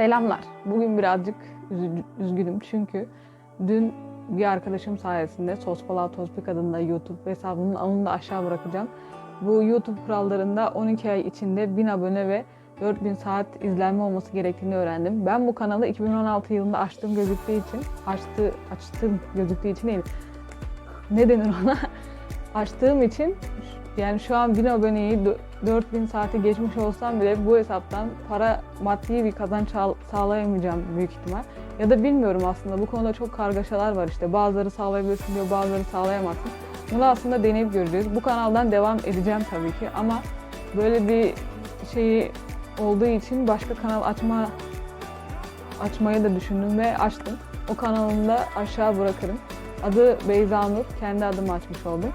Selamlar. Bugün birazcık üzgünüm çünkü dün bir arkadaşım sayesinde Sospala Tospik adında YouTube hesabımın anını da aşağı bırakacağım. Bu YouTube kurallarında 12 ay içinde 1000 abone ve 4000 saat izlenme olması gerektiğini öğrendim. Ben bu kanalı 2016 yılında açtığım gözüktüğü için, açtı, açtığım gözüktüğü için değil, ne denir ona? Açtığım için yani şu an 1000 aboneyi 4000 saati geçmiş olsam bile bu hesaptan para maddi bir kazanç sağlayamayacağım büyük ihtimal. Ya da bilmiyorum aslında bu konuda çok kargaşalar var işte. Bazıları sağlayabilirsin diyor, bazıları sağlayamazsın. Bunu aslında deneyip göreceğiz. Bu kanaldan devam edeceğim tabii ki ama böyle bir şeyi olduğu için başka kanal açma açmayı da düşündüm ve açtım. O kanalımı da aşağı bırakırım. Adı Beyza Nur. Kendi adımı açmış oldum.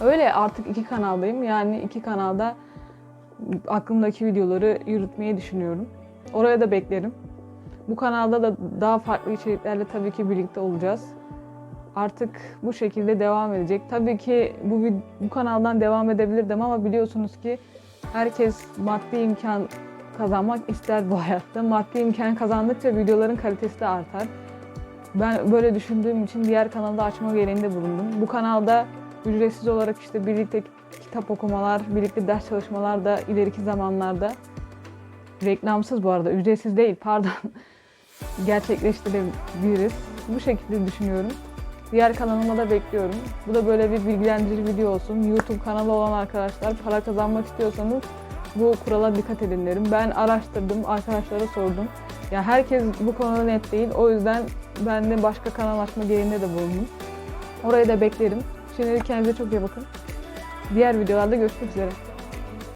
Öyle artık iki kanaldayım. Yani iki kanalda aklımdaki videoları yürütmeyi düşünüyorum. Oraya da beklerim. Bu kanalda da daha farklı içeriklerle tabii ki birlikte olacağız. Artık bu şekilde devam edecek. Tabii ki bu bu kanaldan devam edebilirdim ama biliyorsunuz ki herkes maddi imkan kazanmak ister bu hayatta. Maddi imkan kazandıkça videoların kalitesi de artar. Ben böyle düşündüğüm için diğer kanalı da açma gereğinde bulundum. Bu kanalda ücretsiz olarak işte birlikte kitap okumalar, birlikte ders çalışmalar da ileriki zamanlarda reklamsız bu arada ücretsiz değil pardon gerçekleştirebiliriz. Bu şekilde düşünüyorum. Diğer kanalıma da bekliyorum. Bu da böyle bir bilgilendirici video olsun. YouTube kanalı olan arkadaşlar para kazanmak istiyorsanız bu kurala dikkat edin derim. Ben araştırdım, arkadaşlara sordum. Ya herkes bu konuda net değil. O yüzden ben de başka kanal açma gereğinde de bulundum. Orayı da beklerim. Şimdilik kendinize çok iyi bakın. Diğer videolarda görüşmek üzere.